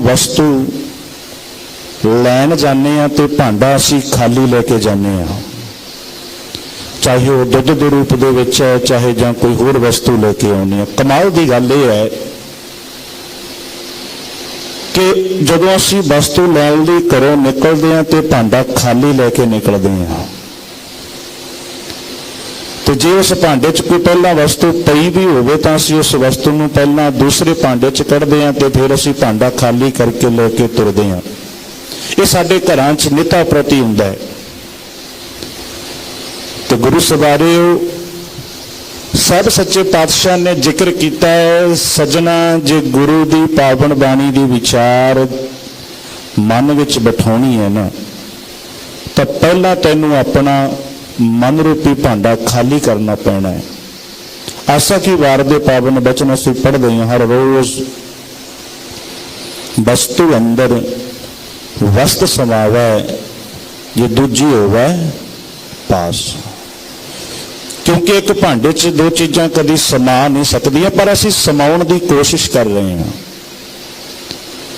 ਵਸਤੂ ਲੈਣ ਜਾਂਦੇ ਆ ਤੇ ਭਾਂਡਾ ਅਸੀਂ ਖਾਲੀ ਲੈ ਕੇ ਜਾਂਦੇ ਆ ਚਾਹੇ ਉਹ ਦੁੱਧ ਦੇ ਰੂਪ ਦੇ ਵਿੱਚ ਹੈ, ਚਾਹੇ ਜਾਂ ਕੋਈ ਹੋਰ ਵਸਤੂ ਲੈ ਕੇ ਆਉਂਦੇ ਆ ਕਮਾਲ ਦੀ ਗੱਲ ਇਹ ਹੈ ਕਿ ਜਦੋਂ ਅਸੀਂ ਵਸਤੂ ਲੈਣ ਲਈ ਘਰੋਂ ਨਿਕਲਦੇ ਆ ਤੇ ਭਾਂਡਾ ਖਾਲੀ ਲੈ ਕੇ ਨਿਕਲਦੇ ਆ ਤੇ ਜੇ ਉਸ ਭਾਂਡੇ 'ਚ ਕੋਈ ਪਹਿਲਾਂ ਵਸਤੂ ਪਈ ਵੀ ਹੋਵੇ ਤਾਂ ਅਸੀਂ ਉਸ ਵਸਤੂ ਨੂੰ ਪਹਿਲਾਂ ਦੂਸਰੇ ਭਾਂਡੇ 'ਚ ਕੱਢਦੇ ਹਾਂ ਤੇ ਫਿਰ ਅਸੀਂ ਭਾਂਡਾ ਖਾਲੀ ਕਰਕੇ ਲੈ ਕੇ ਤੁਰਦੇ ਹਾਂ। ਇਹ ਸਾਡੇ ਘਰਾਂ 'ਚ ਨਿਤਾ ਪ੍ਰਤੀ ਹੁੰਦਾ ਹੈ। ਤੇ ਗੁਰੂ ਸਵਾਰਿਓ, ਸਭ ਸੱਚੇ ਪਾਤਸ਼ਾਹ ਨੇ ਜ਼ਿਕਰ ਕੀਤਾ ਹੈ, ਸਜਣਾ ਜੇ ਗੁਰੂ ਦੀ ਪਾਵਨ ਬਾਣੀ ਦੀ ਵਿਚਾਰ ਮਨ ਵਿੱਚ ਬਿਠਾਉਣੀ ਹੈ ਨਾ, ਤਾਂ ਪਹਿਲਾਂ ਤੈਨੂੰ ਆਪਣਾ ਮਨ ਰੂਪੀ ਭਾਂਡਾ ਖਾਲੀ ਕਰਨਾ ਪੈਣਾ ਹੈ। ਆਸਾ ਕੀ ਵਾਰ ਦੇ ਪਾਵਨ ਬਚਨ ਅਸੀਂ ਪੜ੍ਹਦੇ ਹਾਂ ਹਰ ਰੋਜ਼। ਵਸਤੂ ਅੰਦਰ ਵਸਤ ਸਮਾਵੈ, ਜੇ ਦੂਜੀ ਹੋਵੇ ਪਾਸ। ਕਿਉਂਕਿ ਇੱਕ ਭਾਂਡੇ 'ਚ ਦੋ ਚੀਜ਼ਾਂ ਕਦੀ ਸਮਾ ਨਹੀਂ ਸਕਦੀਆਂ, ਪਰ ਅਸੀਂ ਸਮਾਉਣ ਦੀ ਕੋਸ਼ਿਸ਼ ਕਰ ਰਹੇ ਹਾਂ।